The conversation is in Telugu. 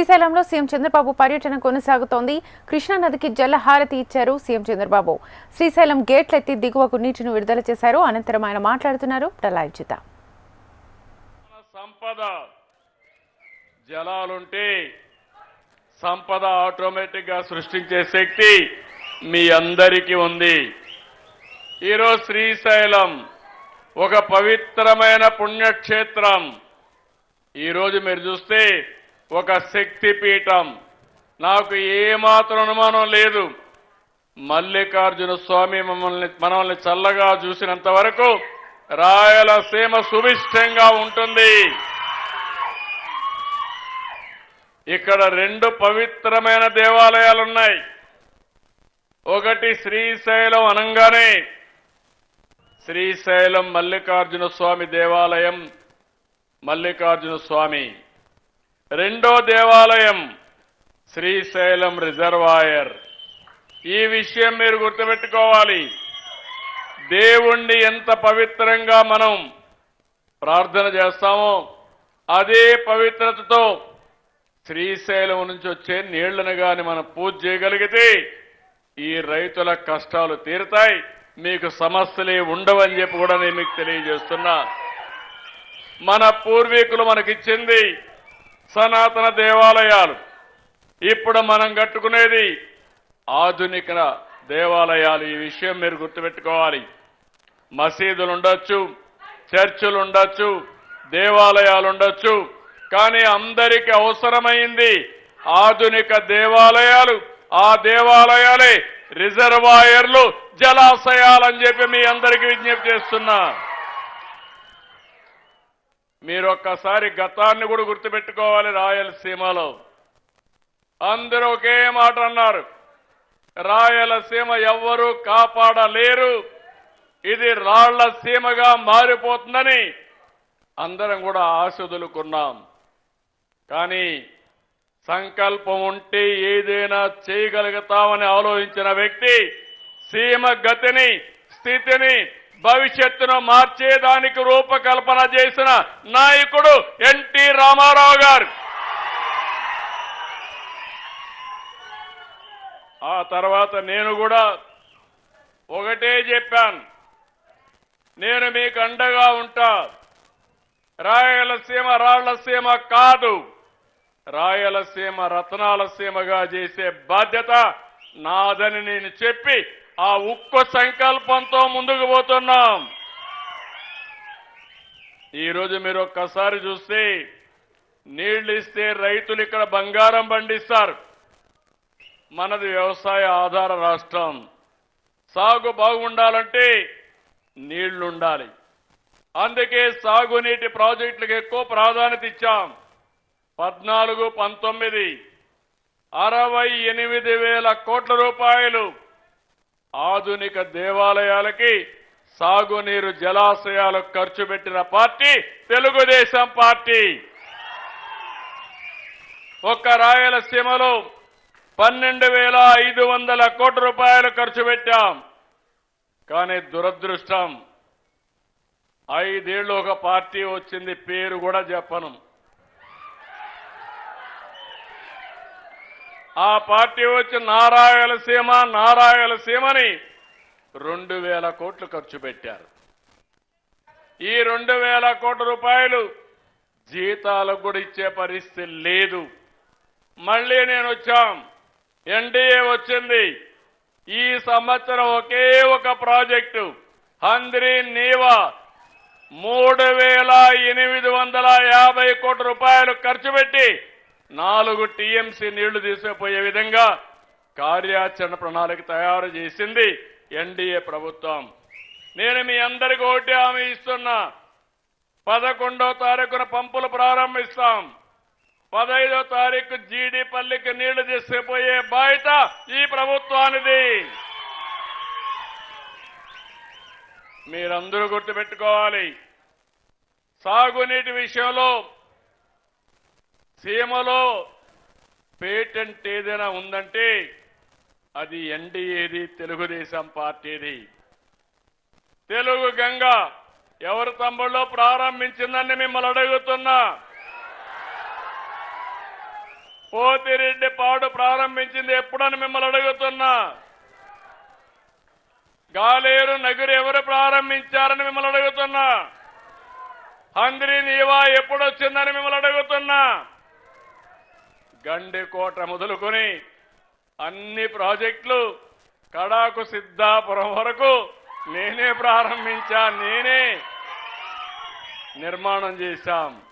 శ్రీశైలంలో సీఎం చంద్రబాబు పర్యటన కొనసాగుతోంది. కృష్ణా నదికి జలహారతి ఇచ్చారు సీఎం చంద్రబాబు. శ్రీశైలం గేట్లెత్తి దిగువకు నీటిని విడుదల చేశారు. అనంతరం ఆయన మాట్లాడుతున్నారు. ప్రలాయిజిత సంపద. జలాలుంటే సంపద ఆటోమేటిక్గా సృష్టించే శక్తి మీ అందరికీ ఉంది. ఈరోజు శ్రీశైలం ఒక పవిత్రమైన పుణ్యక్షేత్రం. ఈరోజు మీరు చూస్తే ఒక శక్తి పీఠం నాకు ఏమాత్రం అనుమానం లేదు. మల్లికార్జున స్వామి మమ్మల్ని మనల్ని చల్లగా చూసినంత వరకు రాయలసీమ సుభిష్టంగా ఉంటుంది. ఇక్కడ రెండు పవిత్రమైన దేవాలయాలు ఉన్నాయి ఒకటి శ్రీశైలం అనంగానే శ్రీశైలం మల్లికార్జున స్వామి దేవాలయం మల్లికార్జున స్వామి రెండో దేవాలయం శ్రీశైలం రిజర్వాయర్. ఈ విషయం మీరు గుర్తుపెట్టుకోవాలి. దేవుణ్ణి ఎంత పవిత్రంగా మనం ప్రార్థన చేస్తామో అదే పవిత్రతతో శ్రీశైలం నుంచి వచ్చే నీళ్ళను కానీ మనం పూజ చేయగలిగితే ఈ రైతుల కష్టాలు తీరుతాయి. మీకు సమస్యలే ఉండవని చెప్పి కూడా నేను మీకు తెలియజేస్తున్నా. మన పూర్వీకులు మనకిచ్చింది సనాతన దేవాలయాలు. ఇప్పుడు మనం కట్టుకునేది ఆధునిక దేవాలయాలు. ఈ విషయం మీరు గుర్తుపెట్టుకోవాలి. మసీదులు ఉండొచ్చు చర్చిలు ఉండొచ్చు దేవాలయాలు ఉండొచ్చు కానీ అందరికీ అవసరమైంది ఆధునిక దేవాలయాలు. ఆ దేవాలయాలే రిజర్వాయర్లు జలాశయాలని చెప్పి మీ అందరికీ విజ్ఞప్తి చేస్తున్నా. మీరు ఒక్కసారి గతాన్ని కూడా గుర్తుపెట్టుకోవాలి రాయలసీమలో. అందరూ ఒకే మాట అన్నారు. రాయలసీమ ఎవ్వరూ కాపాడలేరు. ఇది రాళ్ళ సీమగా మారిపోతుందని అందరం కూడా ఆశదులుకున్నాం. కానీ సంకల్పం ఉంటే ఏదైనా చేయగలుగుతామని ఆలోచించిన వ్యక్తి సీమ గతిని స్థితిని భవిష్యత్తును మార్చేదానికి రూపకల్పన చేసిన నాయకుడు ఎన్టీ రామారావు గారు. ఆ తర్వాత నేను కూడా ఒకటే చెప్పాను. నేను మీకు అండగా ఉంటా. రాయలసీమ రాళ్ళసీమ కాదు. రాయలసీమ రత్నాలసీమగా చేసే బాధ్యత నాదని నేను చెప్పి ఆ ఉక్కు సంకల్పంతో ముందుకు పోతున్నాం. ఈరోజు మీరు ఒక్కసారి చూస్తే నీళ్ళు ఇస్తే రైతులు ఇక్కడ బంగారం పండిస్తారు. మనది వ్యవసాయ ఆధార రాష్ట్రం. సాగు బాగుండాలంటే నీళ్ళుండాలి. అందుకే సాగునీటి ప్రాజెక్టులకు ఎక్కువ ప్రాధాన్యత ఇచ్చాం. పద్నాలుగు పంతొమ్మిది అరవై ఎనిమిది వేల కోట్ల రూపాయలు ఆధునిక దేవాలయాలకి సాగునీరు జలాశయాలకు ఖర్చు పెట్టిన పార్టీ తెలుగుదేశం పార్టీ. ఒక్క రాయలసీమలో పన్నెండు వేల ఐదు వందల కోట్ల రూపాయలు ఖర్చు పెట్టాం. కానీ దురదృష్టం ఐదేళ్ళు ఒక పార్టీ వచ్చింది పేరు కూడా చెప్పను. ఆ పార్టీ వచ్చి నారాయలసీమ నారాయలసీమని రెండు వేల కోట్లు ఖర్చు పెట్టారు. ఈ రెండు వేల కోట్ల రూపాయలు జీతాలకు కూడా ఇచ్చే పరిస్థితి లేదు. మళ్ళీ నేను వచ్చాం. ఎన్డీఏ వచ్చింది. ఈ సంవత్సరం ఒకే ఒక ప్రాజెక్టు. హంద్రి నీవా మూడు వేల ఎనిమిది వందల యాభై కోట్ల రూపాయలు ఖర్చు పెట్టి నాలుగు టీఎంసీ నీళ్ళు తీసుకుపోయే విధంగా కార్యాచరణ ప్రణాళిక తయారు చేసింది ఎన్డీఏ ప్రభుత్వం. నేను మీ అందరికీ ఒకటి హామీ ఇస్తున్నా. పదకొండో తారీఖున పంపులు ప్రారంభిస్తాం. పదైదో తారీఖు జీడి పల్లికి నీళ్ళు తీసుకుపోయే బాధ్యత ఈ ప్రభుత్వానిది. మీరందరూ గుర్తుపెట్టుకోవాలి. సాగునీటి విషయంలో సీమలో పేటెంట్ ఏదైనా ఉందంటే అది ఎన్డీఏది తెలుగుదేశం పార్టీది. తెలుగు గంగ ఎవరు తమ్ముళ్ళు ప్రారంభించిందని మిమ్మల్ని అడుగుతున్నా. పోతిరెడ్డి పాడు ప్రారంభించింది ఎప్పుడని మిమ్మల్ని అడుగుతున్నా. గాలేరు నగురు ఎవరు ప్రారంభించారని మిమ్మల్ని అడుగుతున్నా. హంద్రి నీవా ఎప్పుడు వచ్చిందని మిమ్మల్ని అడుగుతున్నా. గండికోట మొదలుకొని అన్ని ప్రాజెక్టులు కడాకు సిద్ధాపురం వరకు నేనే ప్రారంభించా నేనే నిర్మాణం చేశాం.